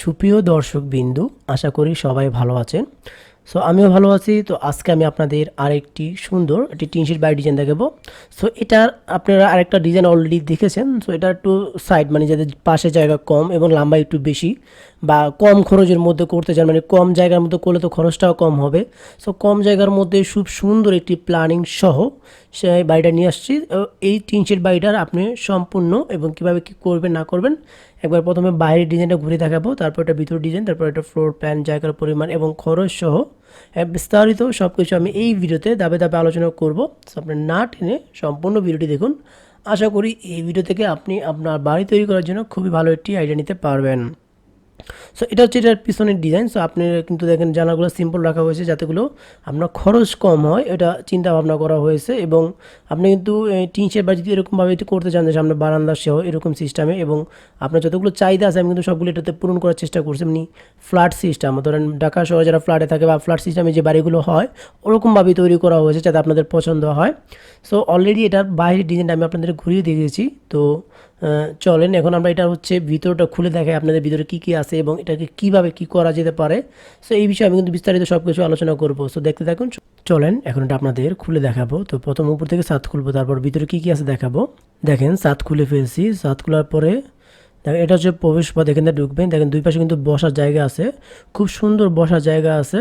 সুপ্রিয় দর্শক বিন্দু আশা করি সবাই ভালো আছেন। সো আমিও ভালো আছি। তো আজকে আমি আপনাদের আরেকটি সুন্দর একটি টিন শিট বাই ডিজাইন দেখাবো। সো এটার আপনারা আরেকটা ডিজাইন অলরেডি দেখেছেন। সো এটা একটু সাইড মানে যাদের পাশে জায়গা কম এবং লম্বা একটু বেশি বা কম খরচের মধ্যে করতে চান মানে কম জায়গার মধ্যে করলে তো খরচটাও কম হবে। সো কম জায়গার মধ্যে খুব সুন্দর একটি প্ল্যানিং সহ সেই বাড়িটা নিয়ে আসছি। এই টিন শিট বাড়িটার আপনি সম্পূর্ণ এবং কীভাবে কি করবেন, না করবেন একবার প্রথমে বাইরের ডিজাইনটা ঘুরে দেখাবো, তারপর এটা ভিতর ডিজাইন, তারপর এটা ফ্লোর প্যান জায়গার পরিমাণ এবং খরচ সহ বিস্তারিত সব কিছু আমি এই ভিডিওতে দাবে দাবে আলোচনা করব। আপনার আপনি না টেনে সম্পূর্ণ ভিডিওটি দেখুন। আশা করি এই ভিডিও থেকে আপনি আপনার বাড়ি তৈরি করার জন্য খুবই ভালো একটি আইডিয়া নিতে পারবেন। সো এটা হচ্ছে এটার পিছনের ডিজাইন সো আপনি কিন্তু দেখেন জানাগুলো সিম্পল রাখা হয়েছে যাতেগুলো আপনার খরচ কম হয়। এটা চিন্তা ভাবনা করা হয়েছে এবং আপনি কিন্তু টিন শেড বা যদি এরকমভাবে করতে চান যে সামনে বারান্দা সহ এরকম সিস্টেমে এবং আপনার যতগুলো চাহিদা আছে, আমি কিন্তু সবগুলো এটাতে পূরণ করার চেষ্টা করছি। এমনি ফ্ল্যাট সিস্টেম ধরেন ঢাকা শহরে যারা ফ্ল্যাটে থাকে বা ফ্ল্যাট সিস্টেমে যে বাড়িগুলো হয়, ওরকমভাবেই তৈরি করা হয়েছে যাতে আপনাদের পছন্দ হয়। সো অলরেডি এটার বাইরের ডিজাইনটা আমি আপনাদের ঘুরিয়ে দিয়েছি তো চলেন, এখন আমরা এটা হচ্ছে ভিতরটা খুলে দেখাই আপনাদের ভিতরে কী কী আছে এবং এটাকে কীভাবে কি করা যেতে পারে। সো এই বিষয়ে আমি কিন্তু বিস্তারিত সব কিছু আলোচনা করব। সো দেখতে থাকুন, চলেন, এখন এটা আপনাদের খুলে দেখাবো। তো প্রথম উপর থেকে সাত খুলবো, তারপর ভিতরে কী কী আছে দেখাবো। দেখেন সাত খুলে ফেলছি। সাত খোলার পরে, দেখেন, এটা হচ্ছে প্রবেশ পথ এখানে ঢুকবেন। দেখেন, দুই পাশে কিন্তু বসার জায়গা আছে। খুব সুন্দর বসার জায়গা আছে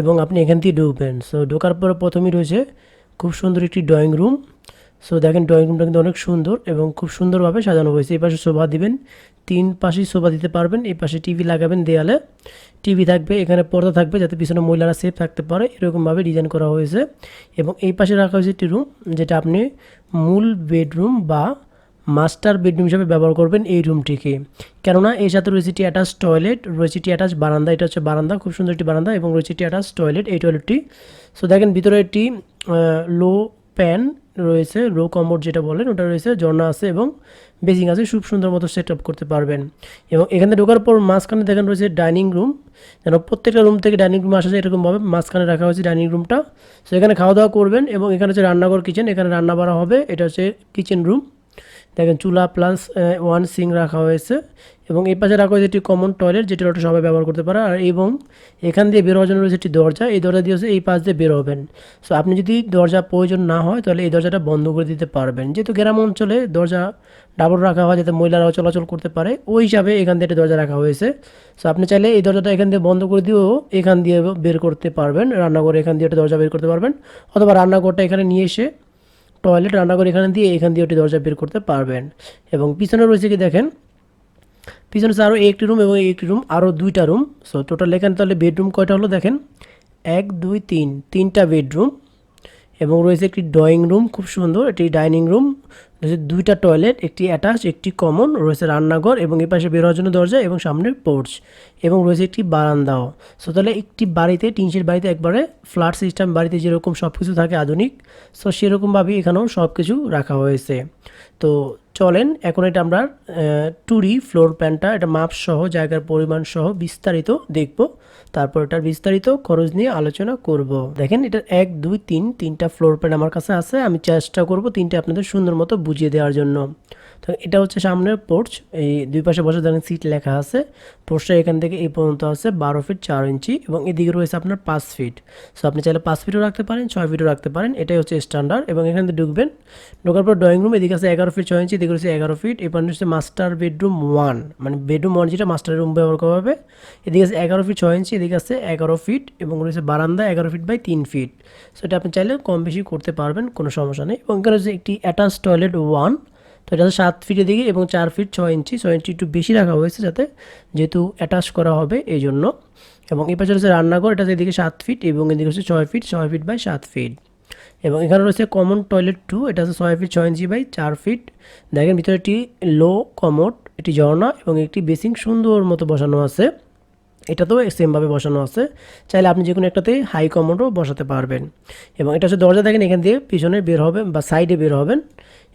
এবং আপনি এখান থেকে ঢুকবেন। সো ঢোকার পরে প্রথমেই রয়েছে খুব সুন্দর একটি ড্রয়িং রুম। সো দেখেন ড্রয়িং রুমটা কিন্তু অনেক সুন্দর এবং খুব সুন্দরভাবে সাজানো হয়েছে। এই পাশে শোভা দিবেন, তিন পাশেই শোভা দিতে পারবেন, এই পাশে টিভি লাগাবেন দেয়ালে। টিভি থাকবে, এখানে পর্দা থাকবে যাতে পিছনে মহিলারা সেফ থাকতে পারে, এরকমভাবে ডিজাইন করা হয়েছে। এবং এই পাশে রাখা হয়েছে একটি রুম যেটা আপনি মূল বেডরুম বা মাস্টার বেডরুম হিসাবে ব্যবহার করবেন এই রুমটিকে কেননা, এর সাথে রয়েছে একটি অ্যাটাচ টয়লেট রয়েছে একটি অ্যাটাচ বারান্দা, এটা হচ্ছে বারান্দা, খুব সুন্দর একটি বারান্দা এবং রয়েছে একটি অ্যাটাচ টয়লেট এই টয়লেটটি সো দেখেন, ভিতরে একটি লো প্যান রয়েছে, রো কমোড যেটা বলেন, ওটা রয়েছে জর্না আছে এবং বেসিং আছে, খুব সুন্দর মতো সেট আপ করতে পারবেন। এবং এখানে ঢোকার পর মাঝখানে দেখেন রয়েছে ডাইনিং রুম যেন প্রত্যেকটা রুম থেকে ডাইনিং রুম আসা যায় এরকমভাবে মাঝখানে রাখা হয়েছে ডাইনিং রুমটা সো এখানে খাওয়া দাওয়া করবেন এবং এখানে হচ্ছে রান্নাঘর কিচেন এখানে রান্না বাড়া হবে, এটা হচ্ছে কিচেন রুম দেখেন চুলা প্লাস ওয়ান সিং রাখা হয়েছে এবং এই পাশে রাখা হয়েছে একটি কমন টয়লেট যেটা ওটা সবাই ব্যবহার করতে পারে। আর এবং এখান দিয়ে বের হওয়ার জন্য রয়েছে একটি দরজা। এই দরজা দিয়ে এই পাশ দিয়ে বের হবেন। সো আপনি যদি দরজা প্রয়োজন না হয়, তাহলে এই দরজাটা বন্ধ করে দিতে পারবেন। যেহেতু গ্রাম অঞ্চলে দরজা ডাবল রাখা হয়, যাতে মহিলারাও চলাচল করতে পারে, ওই হিসাবে এখান দিয়ে একটা দরজা রাখা হয়েছে। সো আপনি চাইলে এই দরজাটা এখান দিয়ে বন্ধ করে দিয়েও এখান দিয়ে বের করতে পারবেন। রান্নাঘরে এখান দিয়ে একটা দরজা বের করতে পারবেন। অথবা রান্নাঘরটা এখানে নিয়ে এসে টয়লেট রান্নাঘর এখানে দিয়ে এখান দিয়ে ওটি দরজা বের করতে পারবেন। এবং পিছনে রয়েছে কি দেখেন? পিছনে আরও একটি রুম এবং একটি রুম আরও দুইটা রুম সো টোটাল এখানে তাহলে বেডরুম কয়টা হলো দেখেন? এক, দুই, তিন। তিনটা বেডরুম এবং রয়েছে একটি ড্রয়িং রুম খুব সুন্দর। একটি ডাইনিং রুম রয়েছে দুইটা টয়লেট একটি অ্যাটাচ একটি কমন রয়েছে রান্নাঘর এবং এ পাশে বেরোয়ার জন্য দরজা এবং সামনে পোর্চ এবং রয়েছে একটি বারান্দাও। সো তাহলে একটি বাড়িতে টিনশের বাড়িতে একবারে ফ্ল্যাট সিস্টেম বাড়িতে যেরকম সব কিছু থাকে আধুনিক সো সেরকমভাবেই এখানেও সব কিছু রাখা হয়েছে। তো চলেন। এখন এটা আমরা টুরি ফ্লোর প্ল্যানটা এটা মাপ সহ, জায়গার পরিমাণ সহ বিস্তারিত দেখব। তারপর এটার বিস্তারিত খরচ নিয়ে আলোচনা করব। দেখেন, এটা এক, দুই, তিন, তিনটা ফ্লোর প্ল্যান আমার কাছে আছে। আমি চেষ্টা করব তিনটে আপনাদের সুন্দর মতো বুঝিয়ে দেওয়ার জন্য। তো এটা হচ্ছে সামনের পোর্চ এই দুই পাশে বসে দেখেন সিট লেখা আছে। পোর্চটা এখান থেকে এই পর্যন্ত আছে বারো ফিট চার ইঞ্চি এবং এদিকে রয়েছে আপনার পাঁচ ফিট সো আপনি চাইলে পাঁচ ফিটও রাখতে পারেন, ছয় ফিটও রাখতে পারেন। এটাই হচ্ছে স্ট্যান্ডার্ড এবং এখান থেকে ঢুকবেন। ঢোকার পর ড্রয়িং রুম এদিকে আছে এগারো ফিট ছয় ইঞ্চি এদিকে রয়েছে এগারো ফিট এই পাশে হচ্ছে মাস্টার বেডরুম ওয়ান মানে বেডরুম ওয়ান যেটা মাস্টার রুম ব্যবহার করা হবে। এদিকে আছে এগারো ফিট ছয় ইঞ্চি এদিকে আছে এগারো ফিট এবং রয়েছে বারান্দা এগারো ফিট বাই তিন ফিট সো এটা আপনি চাইলে কম বেশি করতে পারবেন, কোনো সমস্যা নেই। এবং এখানে হচ্ছে একটি অ্যাটাচ টয়লেট ওয়ান তো এটা হচ্ছে সাত ফিটের দিকে এবং চার ফিট ছয় ইঞ্চি ছয় ইঞ্চি একটু বেশি রাখা হয়েছে যাতে যেহেতু অ্যাটাচ করা হবে এই জন্য এবং এই পাশে রয়েছে রান্নাঘর, এটা হচ্ছে এদিকে সাত ফিট এবং এদিকে হচ্ছে ছয় ফিট ছয় ফিট বাই সাত ফিট এবং এখানে রয়েছে কমন টয়লেট টু এটা হচ্ছে ছয় ফিট ছয় ইঞ্চি বাই চার ফিট দেখেন ভিতরে একটি লো কমোট একটি ঝর্ণা এবং একটি বেসিং সুন্দর মতো বসানো আছে। এটাতেও সেমভাবে বসানো আছে। চাইলে আপনি যে কোনো একটাতে হাই কমোডও বসাতে পারবেন। এবং এটা হচ্ছে দরজা দেখেন, এখান দিয়ে পিছনে বের হবেন বা সাইডে বের হবেন।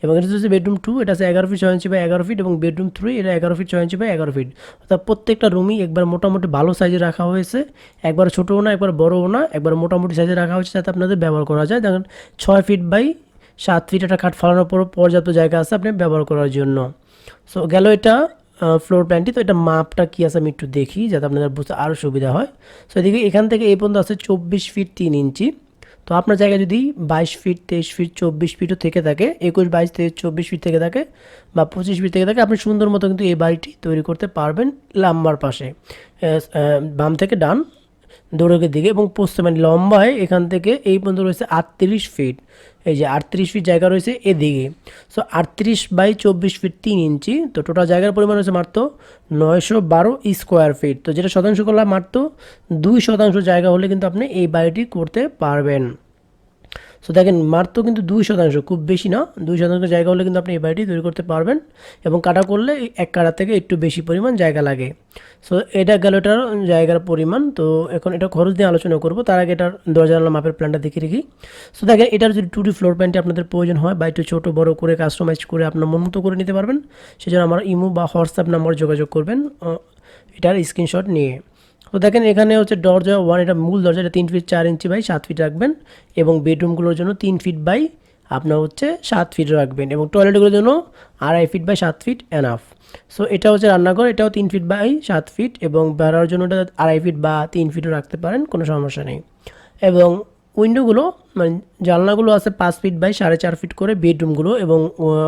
এবং এটা হচ্ছে বেডরুম টু এটা হচ্ছে এগারো ফিট ছয় ইঞ্চি বা এগারো ফিট এবং বেডরুম থ্রি এটা এগারো ফিট ছয় ইঞ্চি বা এগারো ফিট অর্থাৎ প্রত্যেকটা রুমই একবার মোটামুটি ভালো সাইজে রাখা হয়েছে। একবার ছোটোও না, একবার বড়ও না, একবার মোটামুটি সাইজে রাখা হয়েছে যাতে আপনাদের ব্যবহার করা যায়। দেখেন, ছয় ফিট বাই সাত ফিট একটা খাট ফালানোর পর পর্যাপ্ত জায়গা আছে আপনি ব্যবহার করার জন্য। সো গেল এটা ফ্লোর প্ল্যানটি তো এটা মাপটা কী আছে আমি একটু দেখি, যাতে আপনাদের বুঝতে আরও সুবিধা হয়। সো এদিকে এখান থেকে এই পর্যন্ত আছে চব্বিশ ফিট তিন ইঞ্চি। তো আপনার জায়গায় যদি বাইশ ফিট তেইশ ফিট চব্বিশ ফিটও থেকে থাকে, একুশ, বাইশ, তেইশ, চব্বিশ ফিট থেকে থাকে বা পঁচিশ ফিট থেকে থাকে, আপনি সুন্দর মতো কিন্তু এই বাড়িটি তৈরি করতে পারবেন লাম্বার পাশে। বাম থেকে ডান। দৌড়কের দিকে এবং পোস্ত মানে লম্বা হয়, এখান থেকে এই পর্যন্ত রয়েছে আটত্রিশ ফিট এই যে আটত্রিশ ফিট জায়গা রয়েছে এদিকে। সো আটত্রিশ বাই চব্বিশ ফিট তিন ইঞ্চি। তো টোটাল জায়গার পরিমাণ রয়েছে মাত্র নয়শো বারো স্কোয়ার ফিট তো যেটা শতাংশ করলাম মাত্র দুই শতাংশ জায়গা হলে কিন্তু আপনি এই বাড়িটি করতে পারবেন। সো দেখেন, মাত্র কিন্তু দুই শতাংশ, খুব বেশি না, দুই শতাংশ জায়গা হলে কিন্তু আপনি এই বাড়িটি তৈরি করতে পারবেন এবং কাটা করলে এক কাটা থেকে একটু বেশি পরিমাণ জায়গা লাগে। সো এটা গেল এটার জায়গার পরিমাণ। তো, এখন এটা খরচ দিয়ে আলোচনা করব। তার আগে এটার দরজা মাপের প্ল্যানটা দেখে রাখি। সো দেখেন, এটার যদি টু ডি ফ্লোর প্ল্যানটি আপনাদের প্রয়োজন হয়, বা একটু ছোটো, বড়ো করে কাস্টমাইজ করে আপনার মন মতো করে নিতে পারবেন। সেজন্য আমার ইমো বা হোয়াটসঅ্যাপ নাম্বার যোগাযোগ করবেন। এটার স্ক্রিনশট নিয়ে। তো দেখেন এখানে হচ্ছে দরজা ওয়ান এটা মূল দরজা, এটা তিন ফিট চার ইঞ্চি বাই সাত ফিট রাখবেন এবং বেডরুমগুলোর জন্য তিন ফিট বাই আপনার হচ্ছে সাত ফিট রাখবেন এবং টয়লেটগুলোর জন্য আড়াই ফিট বাই সাত ফিট এনাফ সো এটা হচ্ছে রান্নাঘর, এটাও তিন ফিট বাই সাত ফিট এবং বেড়ার জন্য এটা আড়াই ফিট বা তিন ফিটও রাখতে পারেন, কোনো সমস্যা নেই। এবং উইন্ডোগুলো মানে জানলাগুলো আছে পাঁচ ফিট বাই সাড়ে চার ফিট করে বেডরুমগুলো এবং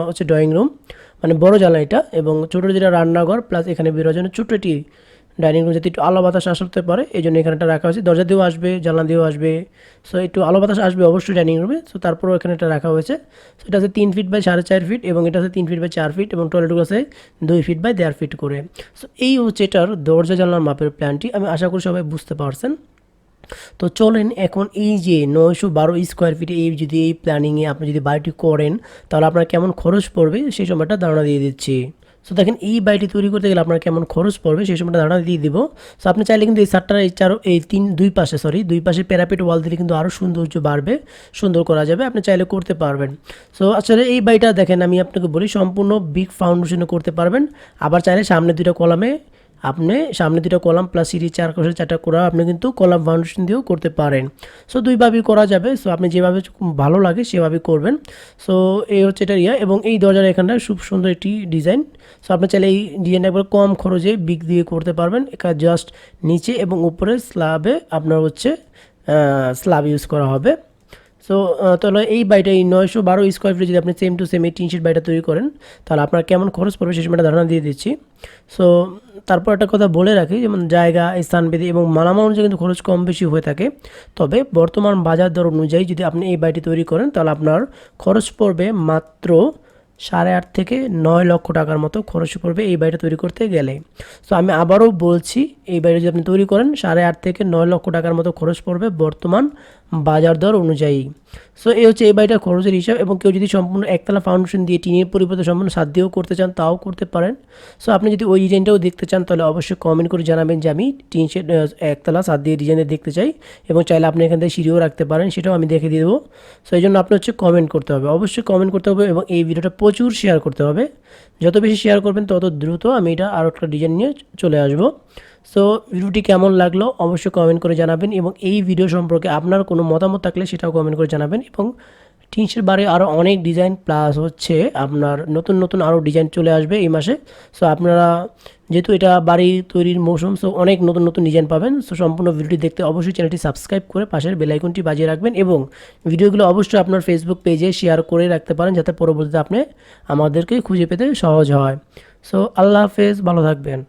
হচ্ছে ড্রয়িং রুম মানে বড় জানলা এটা এবং ছোটো যেটা রান্নাঘর প্লাস এখানে বেরোর জন্য ছোটো একটি ডাইনিং রুম যাতে একটু আলো বাতাস আসতে পারে, এই জন্য এখানেটা রাখা হয়েছে। দরজা দিয়েও আসবে, জানলা দিয়েও আসবে। সো একটু আলো বাতাস আসবে অবশ্যই ডাইনিং রুমে। সো তারপরেও এখানে এটা রাখা হয়েছে। সো এটা আছে তিন ফিট বাই সাড়ে চার ফিট এবং এটা আছে তিন ফিট বাই চার ফিট এবং টয়লেটগুলো আছে দুই ফিট বাই দেড় ফিট করে। সো এই হচ্ছে এটার দরজা জানলার মাপের প্ল্যানটি আমি আশা করি সবাই বুঝতে পারছেন। তো চলেন এখন এই যে নয়শো বারো স্কোয়ার ফিটে এই যদি এই প্ল্যানিংয়ে আপনি যদি বাড়িটি করেন, তাহলে আপনার কেমন খরচ পড়বে, সেই সময়টা ধারণা দিয়ে দিচ্ছি। সো দেখেন, এই বাড়িটি তৈরি করতে গেলে আপনার কেমন খরচ পড়বে সেই সময়টা ধারণা দিয়ে দিব। সো আপনি চাইলে কিন্তু এই সারটার এই চারো, এই তিন, দুই পাশে সরি দুই পাশে প্যারাপিট ওয়াল দিলে কিন্তু আরও সৌন্দর্য বাড়বে, সুন্দর করা যাবে, আপনি চাইলে করতে পারবেন। সো আসলে এই বাড়িটা দেখেন, আমি আপনাকে বলি, সম্পূর্ণ বিগ ফাউন্ডেশনে করতে পারবেন। আবার চাইলে সামনে দুটো কলামে আপনি সামনে দুটো কলাম প্লাস সিঁড়ি, চার চারটা করা আপনি কিন্তু কলাম ফাউন্ডেশন দিয়েও করতে পারেন। সো দুইভাবেই করা যাবে। সো আপনি যেভাবে ভালো লাগে সেভাবে করবেন। সো এই হচ্ছে এটা ইয়া এবং এই দরজার এখানটা খুব সুন্দর একটি ডিজাইন সো আপনি চাইলে এই ডিজাইনটা একবার কম খরচে বিগ দিয়ে করতে পারবেন। এখানে জাস্ট নিচে এবং উপরে স্ল্যাবে আপনার হচ্ছে স্ল্যাব ইউজ করা হবে। সো তাহলে এই বাড়িটা এই নয়শো বারো স্কোয়ার ফিট যদি আপনি সেম টু সেম এই টিন শিট বাড়িটা তৈরি করেন, তাহলে আপনার কেমন খরচ পড়বে সেই সময়টা ধারণা দিয়ে দিচ্ছি। সো তারপর একটা কথা বলে রাখি, যেমন জায়গা স্থানবিধি এবং মালামাল অনুযায়ী কিন্তু খরচ কম বেশি হয়ে থাকে। তবে বর্তমান বাজার দর অনুযায়ী যদি আপনি এই বাড়িটি তৈরি করেন, তাহলে আপনার খরচ পড়বে মাত্র সাড়ে আট থেকে নয় লক্ষ টাকার মতো খরচ পড়বে এই বাড়িটা তৈরি করতে গেলে। সো আমি আবারও বলছি, এই বাড়িটা যদি আপনি তৈরি করেন, সাড়ে আট থেকে নয় লক্ষ টাকার মতো খরচ পড়বে বর্তমান বাজার দর অনুযায়ী। সো এই হচ্ছে এই বাড়িটার খরচের হিসাব এবং কেউ যদি সম্পূর্ণ একতলা ফাউন্ডেশন দিয়ে টিনের পরিবর্তে সম্পূর্ণ সাত দিয়েও করতে চান, তাও করতে পারেন। সো আপনি যদি ওই ডিজাইনটাও দেখতে চান, তাহলে অবশ্যই কমেন্ট করে জানাবেন যে আমি টিন শেড একতলা সাত দিয়ে ডিজাইনে দেখতে চাই এবং চাইলে আপনি এখান থেকে সিঁড়িও রাখতে পারেন, সেটাও আমি দেখে দিয়ে দেবো। সো এই জন্য আপনি হচ্ছে কমেন্ট করতে হবে। অবশ্যই কমেন্ট করতে হবে এবং এই ভিডিওটা প্রচুর শেয়ার করতে হবে। যত বেশি শেয়ার করবেন, তত দ্রুত আমি এটা আরও একটা ডিজাইন নিয়ে চলে আসব। সো ভিডিওটি কেমন লাগল অবশ্যই কমেন্ট করে জানাবেন এবং এই ভিডিও সম্পর্কে আপনার কোনো মতামত থাকলে সেটাও কমেন্ট করে জানাবেন এবং টিনসের বারে আরও অনেক ডিজাইন প্লাস হচ্ছে আপনার নতুন নতুন আরও ডিজাইন চলে আসবে এই মাসে। সো আপনারা যেহেতু এটা বাড়ি তৈরির মৌসুম সো অনেক নতুন নতুন ডিজাইন পাবেন। সো সম্পূর্ণ ভিডিওটি দেখতে অবশ্যই চ্যানেলটি সাবস্ক্রাইব করে পাশের বেলাইকনটি বাজিয়ে রাখবেন এবং ভিডিওগুলো অবশ্যই আপনার ফেসবুক পেজে শেয়ার করে রাখতে পারেন, যাতে পরবর্তীতে আপনি আমাদেরকে খুঁজে পেতে সহজ হয়। সো আল্লাহ হাফেজ, ভালো থাকবেন।